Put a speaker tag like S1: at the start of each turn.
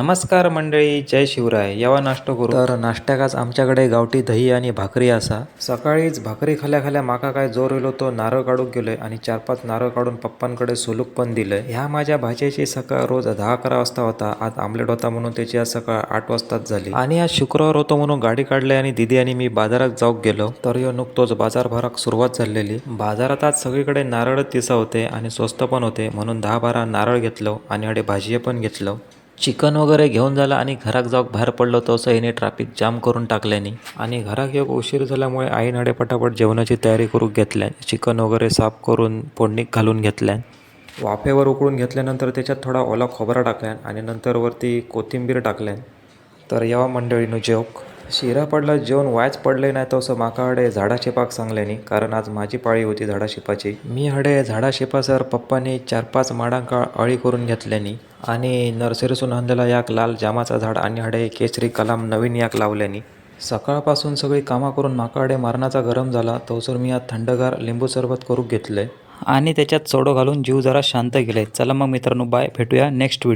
S1: नमस्कार मंडळी जय शिवराय. यावा नाश्तो करू. तर नाश्त्याक आज आमच्याकडे गावठी दही आणि भाकरी असा. सकाळीच भाकरी खाल्या खाल्या माका काय जोर येलो तो नारळ काढूक गेलोय आणि चार पाच नारळ काढून पप्पांकडे सुलूक पण दिलंय. ह्या माझ्या भाज्याची सकाळ रोज दहा अकरा वाजता होता. आज आमलेट होता म्हणून त्याची आज सकाळ आठ वाजताच झाली. आणि आज शुक्रवार होतो म्हणून गाडी काढली आणि दिदी आणि मी बाजारात जाऊक गेलो. तर यो नुकतोच बाजार भराक सुरुवात झालेली. बाजारात आज सगळीकडे नारळच दिसा होते आणि स्वस्त पण होते म्हणून दहा बारा नारळ घेतलो आणि अडे भाजी पण घेतलो. चिकन वगैरे घेऊन झाला आणि घराक जाऊक बाहेर पडलो तसं हिने ट्रॅफिक जाम करून टाकल्यानी आणि घराक एक उशीर झाल्यामुळे आईनडे पटापट जेवणाची तयारी करून घेतल्या. चिकन वगैरे साफ करून फोडणीक घालून घेतल्या. वाफेवर उकळून घेतल्यानंतर त्याच्यात थोडा ओला खोबरा टाकल्या आणि नंतर वरती कोथिंबीर टाकल्या. तर यावा मंडळीनं जेवक. शिरा पडला जेवण वायच पडले नाही तसं माका हडे झाडा शेपाक सांगल्यानी कारण आज माझी पाळी होती झाडा शेपाची मी हडे झाडा शेपासर पप्पांनी चार पाच माडांका अळी करून घेतल्यानी आणि नर्सरीसून आणलेला याक लाल जामाचा झाड आणि हडे केसरी कलाम नवीन याक लावल्यानी सकाळपासून सगळी कामं करून माकाडे मारणाचा गरम झाला. तवसर मी आज थंडगार लिंबू सरबत करून घेतलंय आणि त्याच्यात सोडो घालून जीव जरा शांत गेले चला मग मित्रांनो बाय भेटूया नेक्स्ट व्हिडिओ